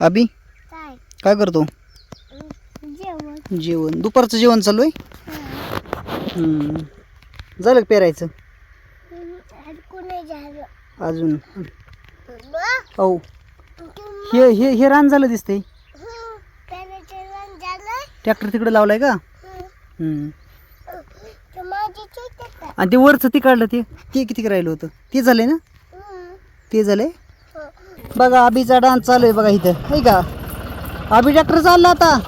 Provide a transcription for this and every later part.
अभि? काय? काय करतो? जेवण. जेवण. दुपारचं जेवण चालू आहे? हम्म. झालं का पेरायचं? कोणी झालं. अजून. हो हे हे हे रान झालं झालं ट्रॅक्टर तिकडे लावलाय का? हम्म. तर माझी चुकत आणि ते वरचं ते काढलं ते ते किती राहिलं होतं? ते झालंय ना? ते झालंय? बघा अभिचा डान्स चालू आहे बघा इथं. आहे का? अभि डॉक्टर चालला आता.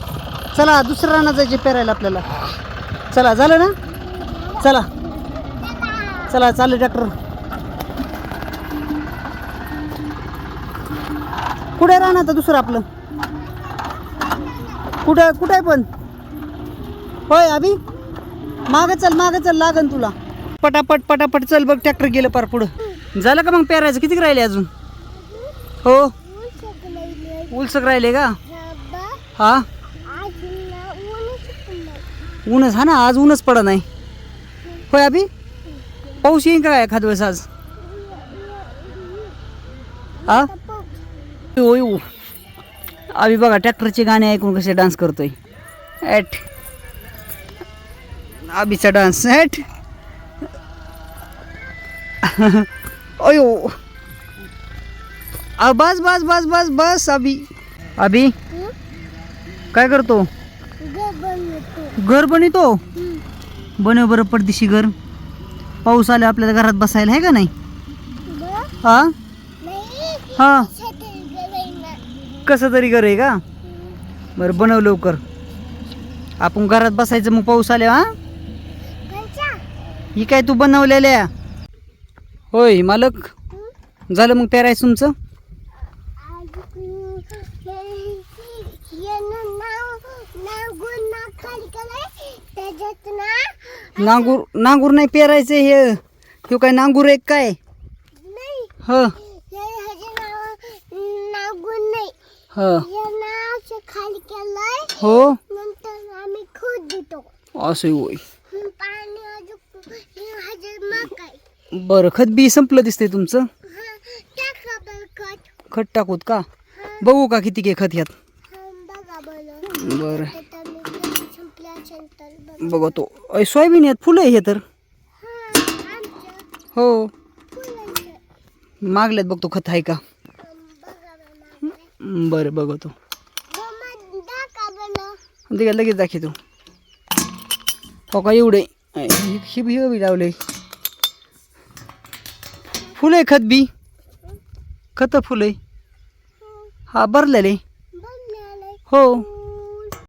चला दुसऱ्या रानात जायचे पेरायला आपल्याला. चला झालं ना? चला. चला चालू डॉक्टर कुठे राहणार आता दुसरं आपलं? कुठं कुठं आहे पण? होय अभि? मागं चल मागं चल लागन तुला. पटापट पटापट चल बघ ट्रॅक्टर गेलं पार पुढं. झालं का मग पेरायचं? किती राहिले अजून? हो. उलसक राहिले का? हा? ऊनच हा ना? आज ऊनच पडत नाही. होय अभि? पाऊस येईन का काय एखाद वेळेस आज? हा होय हो. अभि बघा ट्रॅक्टरचे गाणे ऐकून कसे डान्स करतोय. ॲट अभिचा डान्स ॲट अयो. आ, बस बस बस बस बस अभी. अभी? काय करतो? घर बनवतो? बनव बरं पडदिशी घर. पाऊस आला आपल्याला घरात बसायला आहे का नाही? हा? हा. कसं तरी घर आहे का? बरं बनव लवकर. आपण घरात बसायचं मग पाऊस आले हा? ही काय तू बनवलेल्या? होय मालक. झालं मग पेरायचं तुमचं त्याच्यात ना नांगूर नांगूर नाही पेरायचं हे. हे काय नांगूर एक काय? हांगूर ह. नाही ह. खाली केलंय हो. नंतर आम्ही खोद देतो असं होय. पाणी बरं खत बी संपलं दिसतंय तुमचं? खत टाकूत का? बघू का किती के खत ह्यात. बरं बरं आता मी ते संपले असेल तर बघ बघतो अय सोयाबीन आहेत फुलं आहे हे तर. हो. मागल्यात बघतो खत आहे का? बरं बघतो ते. लगेच दाखवतो हो का एवढे. हे बी बी लावले. फुलं आहे खत बी. खत फुलं आहे. हा भरलेले. हो.